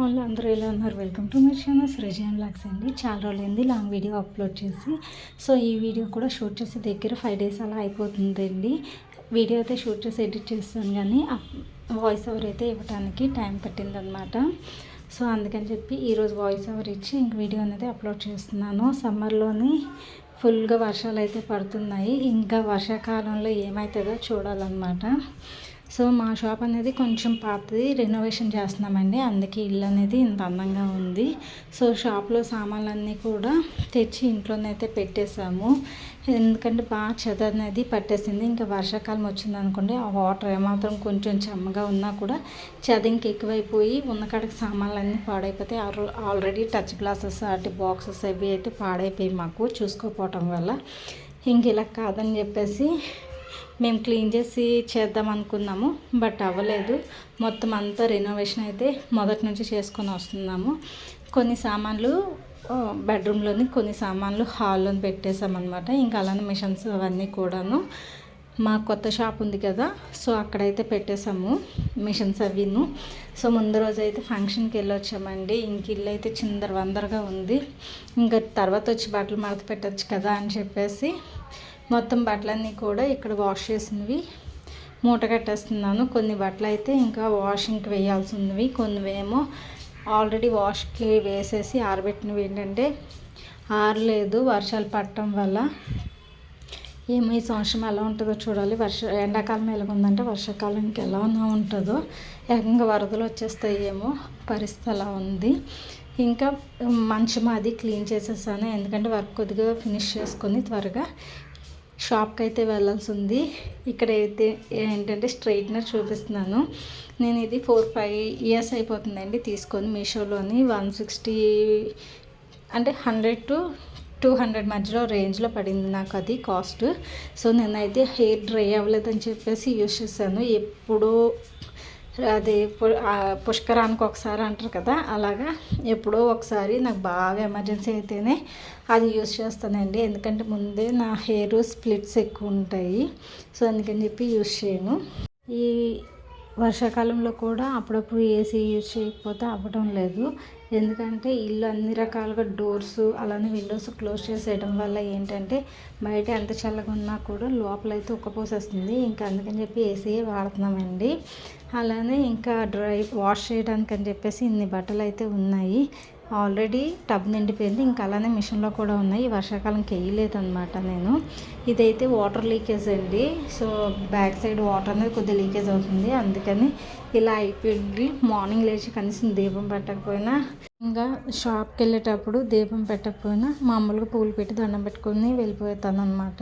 వాళ్ళు అందరూ ఎలా ఉన్నారు? Welcome to my channel Srujan blogs అండి. చాలా రోజులైంది లాంగ్ వీడియో అప్లోడ్ చేసి. సో ఈ వీడియో కూడా షూట్ చేసే దగ్గర ఫైవ్ డేస్ అలా అయిపోతుందండి. వీడియో అయితే షూట్ చేసి ఎడిట్ చేస్తాను కానీ వాయిస్ ఓవర్ అయితే ఇవ్వడానికి టైం పట్టిందనమాట సో అందుకని చెప్పి ఈరోజు వాయిస్ ఓవర్ ఇచ్చి ఇంక వీడియో అనేది అప్లోడ్ చేస్తున్నాను. సమ్మర్లోని ఫుల్గా వర్షాలు అయితే పడుతున్నాయి. ఇంకా వర్షాకాలంలో ఏమవుతుందో చూడాలన్నమాట. సో మా షాప్ అనేది కొంచెం పాతది రెనోవేషన్ చేస్తున్నామండి. అందుకే ఇల్లు అనేది ఇంత అందంగా ఉంది. సో షాప్లో సామాన్లన్నీ కూడా తెచ్చి ఇంట్లోనైతే పెట్టేశాము. ఎందుకంటే బాగా చెద అనేది పట్టేసింది. ఇంకా వర్షాకాలం వచ్చింది అనుకోండి ఆ వాటర్ ఏమాత్రం కొంచెం చెమ్మగా ఉన్నా కూడా చెద ఇంక ఎక్కువైపోయి ఉన్న కాడికి సామాన్లన్నీ పాడైపోతాయి. ఆల్రెడీ టచ్ గ్లాసెస్ అటు బాక్సెస్ అవి అయితే పాడైపోయి మాకు చూసుకోకపోవటం వల్ల. ఇంక ఇలా కాదని చెప్పేసి మేము క్లీన్ చేసి చేద్దాం అనుకున్నాము బట్ అవ్వలేదు. మొత్తం అంతా రెనోవేషన్ అయితే మొదటి నుంచి చేసుకొని వస్తున్నాము. కొన్ని సామాన్లు బెడ్రూమ్లోని కొన్ని సామాన్లు హాల్లో పెట్టేసామన్నమాట ఇంకా అలానే మిషన్స్ అవన్నీ కూడాను. మా కొత్త షాప్ ఉంది కదా సో అక్కడైతే పెట్టేసాము మిషన్స్ అవిను. సో ముందు రోజు అయితే ఫంక్షన్కి వెళ్ళొచ్చామండి. ఇంక ఇల్లు అయితే చిందర వందరగా ఉంది. ఇంకా తర్వాత వచ్చి బట్టలు మడత పెట్టచ్చు కదా అని చెప్పేసి మొత్తం బట్టలన్నీ కూడా ఇక్కడ వాష్ చేసినవి. మూట కట్టేస్తున్నాను. కొన్ని బట్టలు అయితే ఇంకా వాషింగ్కి వేయాల్సి కొన్ని ఏమో ఆల్రెడీ వాష్కి వేసేసి ఆరబెట్టినవి. ఏంటంటే ఆరలేదు వర్షాలు పడటం వల్ల ఏమో ఈ సంవత్సరం ఎలా ఉంటుందో చూడాలి. వర్ష ఎండాకాలం ఎలాగుందంటే వర్షాకాలానికి ఎలా ఉంటుందో ఏకంగా వరదలు వచ్చేస్తాయి ఏమో పరిస్థితి అలా ఉంది. ఇంకా మంచం అది క్లీన్ చేసేసాను. ఎందుకంటే వర్క్ కొద్దిగా ఫినిష్ చేసుకొని త్వరగా షాప్కి అయితే వెళ్ళాల్సి ఉంది ఇక్కడ అయితే ఏంటంటే స్ట్రైట్నర్ చూపిస్తున్నాను. నేను ఇది ఫోర్ ఫైవ్ ఇయర్స్ అయిపోతుందండి తీసుకొని మీషోలోని వన్ సిక్స్టీ అంటే హండ్రెడ్ టు టూ హండ్రెడ్ మధ్యలో రేంజ్లో పడింది నాకు అది కాస్ట్. సో నేనైతే హెయిర్ డ్రై అవ్వలేదని చెప్పేసి యూస్ చేశాను. ఎప్పుడూ అది పుష్కరానికి ఒకసారి అంటారు కదా అలాగా. ఎప్పుడో ఒకసారి నాకు బాగా ఎమర్జెన్సీ అయితేనే అది యూస్ చేస్తానండి. ఎందుకంటే ముందే నా హెయిర్ స్ప్లిట్స్ ఎక్కువ ఉంటాయి. సో అందుకని చెప్పి యూస్ చేయను. ఈ వర్షాకాలంలో కూడా అప్పుడప్పుడు ఏసీ యూజ్ చేయకపోతే అవ్వడం లేదు. ఎందుకంటే ఇల్లు అన్ని రకాలుగా డోర్స్ అలానే విండోస్ క్లోజ్ చేసేయడం వల్ల ఏంటంటే బయట ఎంత చల్లగా ఉన్నా కూడా లోపలైతే ఉక్కపోసేస్తుంది. ఇంకా అందుకని చెప్పి ఏసీయే వాడుతున్నామండి. అలానే ఇంకా డ్రై వాష్ చేయడానికి అని చెప్పేసి ఇన్ని బట్టలు అయితే ఉన్నాయి. ఆల్రెడీ టబ్ నిండిపోయింది. ఇంకా అలానే మిషన్లో కూడా ఉన్నాయి. వర్షాకాలంకి వేయలేదు అనమాట నేను. ఇదైతే వాటర్ లీకేజ్ అండి. సో బ్యాక్ సైడ్ వాటర్ అనేది కొద్దిగా లీకేజ్ అవుతుంది. అందుకని ఇలా అయిపోయింది. మార్నింగ్ లేచి కనీసం దీపం పెట్టకపోయినా ఇంకా షాప్కి వెళ్ళేటప్పుడు దీపం పెట్టకపోయినా మామూలుగా పూలు పెట్టి దండం పెట్టుకుని వెళ్ళిపోతాను అనమాట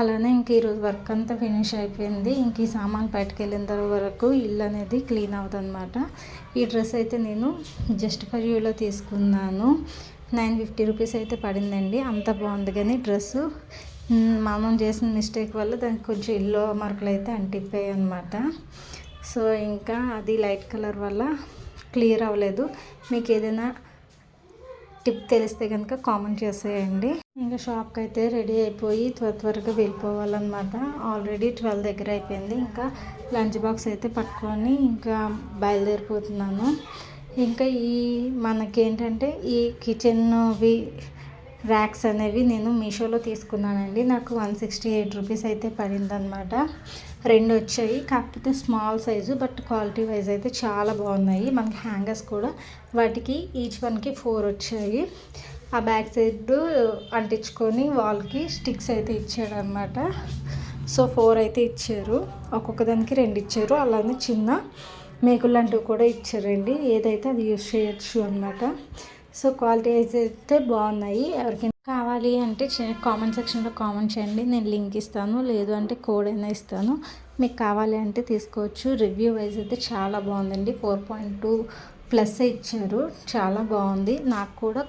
అలానే ఇంక ఈరోజు వర్క్ అంతా ఫినిష్ అయిపోయింది. ఇంక ఈ సామాన్ బయటకు వెళ్ళిన వరకు ఇల్లు అనేది క్లీన్ అవుతుంది అనమాట ఈ డ్రెస్ అయితే నేను జస్ట్ ఫర్ యూలో తీసుకున్నాను. నైన్ ఫిఫ్టీ రూపీస్ అయితే పడిందండి. అంత బాగుంది కానీ డ్రెస్సు. మామూలు చేసిన మిస్టేక్ వల్ల దానికి కొంచెం ఇల్లు మార్కులు అయితే అంటిపోయాయి అనమాట సో ఇంకా అది లైట్ కలర్ వల్ల క్లియర్ అవ్వలేదు. మీకు ఏదైనా టిప్ తెలిస్తే కనుక కామెంట్ చేసేయండి. ఇంకా షాప్కి అయితే రెడీ అయిపోయి త్వర త్వరగా వెళ్ళిపోవాలన్నమాట. ఆల్రెడీ ట్వెల్వ్ దగ్గర అయిపోయింది. ఇంకా లంచ్ బాక్స్ అయితే పట్టుకొని ఇంకా బయలుదేరిపోతున్నాను. ఇంకా ఈ మనకేంటంటే ఈ కిచెన్వి ర్యాక్స్ అనేవి నేను మీషోలో తీసుకున్నానండి. నాకు వన్ సిక్స్టీ ఎయిట్ రూపీస్ అయితే పడిందనమాట రెండు వచ్చాయి. కాకపోతే small size but quality wise అయితే చాలా బాగున్నాయి. మనకి హ్యాంగర్స్ కూడా. వాటికి ఈచ్ వన్కి ఫోర్ వచ్చాయి. ఆ బ్యాక్ సైడ్ అంటించుకొని వాల్కి స్టిక్స్ అయితే ఇచ్చాడు అనమాట సో ఫోర్ అయితే ఇచ్చారు. ఒక్కొక్క దానికి రెండు ఇచ్చారు. అలానే చిన్న మేకులు లాంటివి కూడా ఇచ్చారండి. ఏదైతే అది యూజ్ చేయొచ్చు అనమాట సో క్వాలిటీ అయితే బాగున్నాయి. ఎవరికైనా కావాలి అంటే కామెంట్ సెక్షన్లో కామెంట్ చేయండి. నేను లింక్ ఇస్తాను. లేదు అంటే కోడ్ అయినా ఇస్తాను. మీకు కావాలి అంటే తీసుకోవచ్చు. రివ్యూ వైజ్ అయితే చాలా బాగుందండి. ఫోర్ పాయింట్ టూ ప్లస్ ఇచ్చారు. చాలా బాగుంది. నాకు కూడా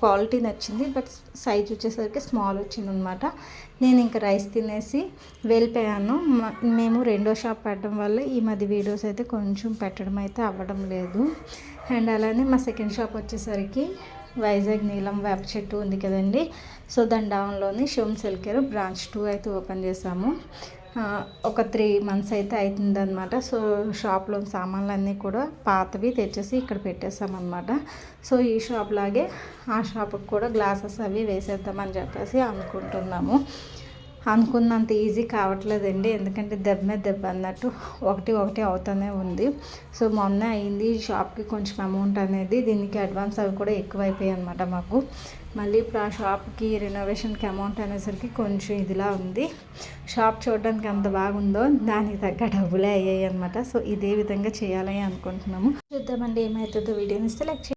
క్వాలిటీ నచ్చింది. బట్ సైజ్ వచ్చేసరికి స్మాల్ వచ్చింది అనమాట నేను ఇంకా రైస్ తినేసి వెళ్ళిపోయాను. మేము రెండో షాప్ పెట్టడం వల్ల ఈ మధ్య వీడియోస్ అయితే కొంచెం పెట్టడం అయితే అవ్వడం లేదు. అండ్ అలానే మా సెకండ్ షాప్ వచ్చేసరికి వైజాగ్ నీలం వేప చెట్టు ఉంది కదండి. సో దాని డౌన్లోని శివం సెల్కేర్ బ్రాంచ్ టూ అయితే ఓపెన్ చేసాము. ఒక త్రీ మంత్స్ అయితే అవుతుందనమాట సో షాప్లో సామాన్లన్నీ కూడా పాతవి తెచ్చేసి ఇక్కడ పెట్టేసామన్నమాట. సో ఈ షాప్ లాగే ఆ షాప్కి కూడా గ్లాసెస్ అవి వేసేద్దామని చెప్పేసి అనుకుంటున్నాము. అనుకున్నంత ఈజీ కావట్లేదండి. ఎందుకంటే దెబ్బ మీద దెబ్బ అన్నట్టు ఒకటి ఒకటి అవుతూనే ఉంది. సో మొన్న అయింది. షాప్కి కొంచెం అమౌంట్ అనేది దీనికి అడ్వాన్స్ అవి కూడా ఎక్కువైపోయాయి అనమాట మాకు. మళ్ళీ ఇప్పుడు ఆ షాప్కి రెనోవేషన్కి అమౌంట్ అనేసరికి కొంచెం ఇదిలా ఉంది. షాప్ చూడడానికి ఎంత బాగుందో దానికి తగ్గ డబ్బులే అయ్యాయి అనమాట సో ఇదే విధంగా చేయాలని అనుకుంటున్నాము. చూద్దామండి ఏమవుతుందో వీడియోని సెలెక్ట్